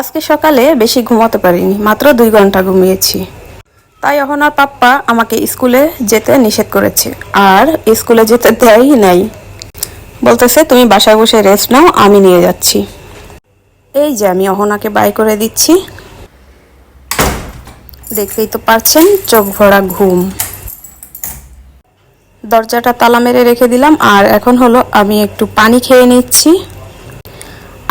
আজকে সকালে বেশি ঘুমাতে পারিনি, মাত্র দুই ঘণ্টা ঘুমিয়েছি। তাই অহনার পাপ্পা আমাকে স্কুলে যেতে নিষেধ করেছে, আর স্কুলে যেতে দেয়ই নাই। বলতেছে, তুমি বাসায় বসে রেস্ট নাও, আমি নিয়ে যাচ্ছি। এই যে আমি অহনাকে বাই করে দিচ্ছি। দেখতেই তো পারছেন চোখ ভরা ঘুম। দরজাটা তালা মেরে রেখে দিলাম, আর এখন হলো আমি একটু পানি খেয়ে নিচ্ছি।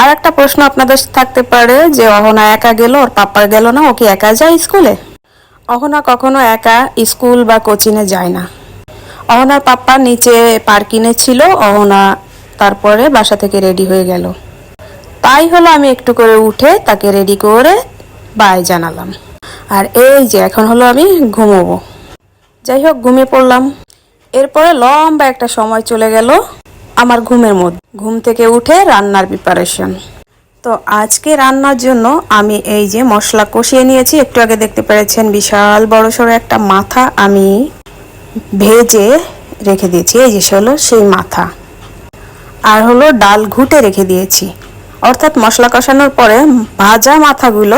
আর একটা প্রশ্ন আপনাদের থাকতে পারে যে অহনা একা গেল, ওর পাপ্পা গেল না, ও কি একা যায় স্কুলে? অহনা কখনো একা স্কুল বা কোচিংয়ে যায় না। অহনার পাপ্পা নিচে পার্কিংয়ে ছিল, অহনা তারপরে বাসা থেকে রেডি হয়ে গেল। তাই হলো আমি একটু করে উঠে তাকে রেডি করে বাই জানালাম। আর এই যে এখন হলো আমি ঘুমোবো। যাই হোক, ঘুমিয়ে পড়লাম। এরপরে লম্বা একটা সময় চলে গেল। আমার ঘুমের মধ্যে। ঘুম থেকে উঠে রান্নার প্রিপারেশন তো আজকে রান্নার জন্য আমি এই যে মশলা কষিয়ে নিয়েছি, একটু আগে দেখতে পেরেছেন বিশাল বড় সড়ো একটা মাথা আমি ভেজে রেখে দিয়েছি। এই যে হলো সেই মাথা। আর হলো ডাল ঘুটে রেখে দিয়েছি। অর্থাৎ মশলা কষানোর পরে ভাজা মাথাগুলো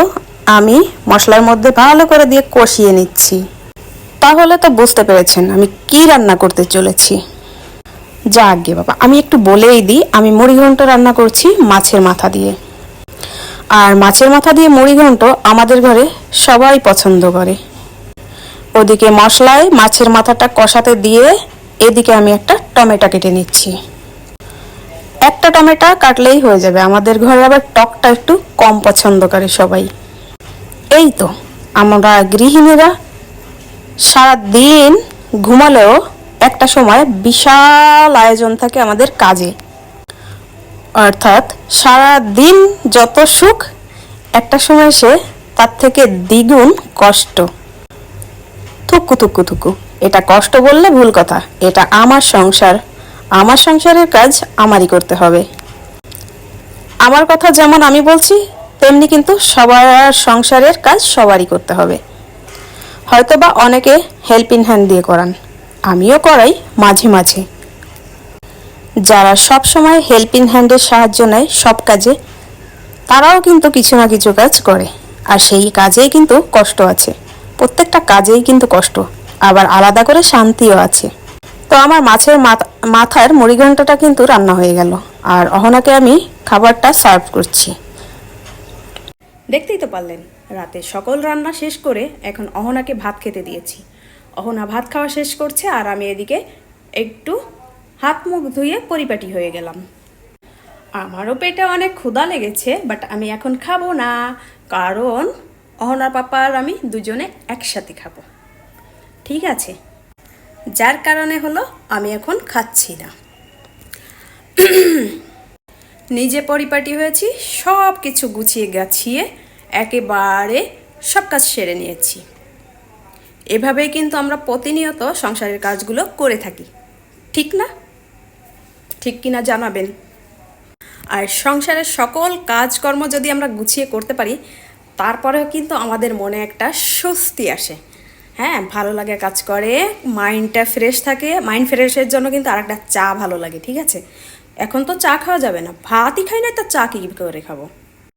আমি মশলার মধ্যে ভালো করে দিয়ে কষিয়ে নিচ্ছি। তাহলে তো বুঝতে পেরেছেন আমি কি রান্না করতে চলেছি। যাক বাবা, আমি একটু বলেই দিই, আমি মুড়ি ঘন্ট রান্না করছি মাছের মাথা দিয়ে। আর মাছের মাথা দিয়ে মুড়ি ঘন্ট আমাদের ঘরে সবাই পছন্দ করে। ওদিকে মশলায় মাছের মাথাটা কষাতে দিয়ে এদিকে আমি একটা টমেটো কেটে নিচ্ছি। একটা টমেটো কাটলেই হয়ে যাবে, আমাদের ঘরে আবার টকটা একটু কম পছন্দ করে সবাই। এই তো, আমরা গৃহিণীরা সারাদিন ঘুমালেও একটা সময় বিশাল আয়োজন থাকে আমাদের কাজে। অর্থাৎ সারা দিন যত সুখ, একটা সময় সে তার থেকে দ্বিগুণ কষ্ট। থুকু থুকু থুকু। এটা কষ্ট বললে ভুল কথা, এটা আমার সংসার। আমার সংসারের কাজ আমারই করতে হবে। আমার কথা যেমন আমি বলছি, তেমনি কিন্তু সবার সংসারের কাজ সবারই করতে হবে। হয়তোবা অনেকে হেল্প হ্যান্ড দিয়ে করান। আমিও করাই মাঝে মাঝে। যারা সব সময় হেল্প হ্যান্ডের সাহায্য নেয় সব কাজে, তারাও কিন্তু কিছু না কিছু কাজ করে। আর সেই কাজেই কিন্তু কষ্ট আছে। প্রত্যেকটা কাজেই কিন্তু কষ্ট। আবার আলাদা করে শান্তিও আছে। তো আমার মাছের মাথা- মাথার মুড়িঘণ্টাটা কিন্তু রান্না হয়ে গেল। আর অহনাকে আমি খাবারটা সার্ভ করছি। দেখতেই তো পারলেন, রাতে সকল রান্না শেষ করে এখন অহনাকে ভাত খেতে দিয়েছি। অহনা ভাত খাওয়া শেষ করছে আর আমি এদিকে একটু হাত মুখ ধুয়ে পরিপাটি হয়ে গেলাম। আমারও পেটে অনেক ক্ষুধা লেগেছে বাট আমি এখন খাব না, কারণ অহনার পাপা আর আমি দুজনে একসাথে খাব। ঠিক আছে, যার কারণে হলো আমি এখন খাচ্ছি না। নিজে পরিপাটি হয়েছি সব কিছু গুছিয়ে গাছিয়ে একেবারে সব কাজ সেরে নিয়েছি। এভাবেই কিন্তু আমরা প্রতিনিয়ত সংসারের কাজগুলো করে থাকি। ঠিক না? ঠিক কিনা জানাবেন? আর সংসারের সকল কাজকর্ম যদি আমরা গুছিয়ে করতে পারি, তারপরেও কিন্তু আমাদের মনে একটা স্বস্তি আসে। হ্যাঁ ভালো লাগে কাজ করে মাইন্ডটা ফ্রেশ থাকে মাইন্ড ফ্রেশের জন্য কিন্তু আর একটা চা ভালো লাগে, ঠিক আছে? এখন তো চা খাওয়া যাবে না। ভাতই খাই না, তো চা কী করে খাব?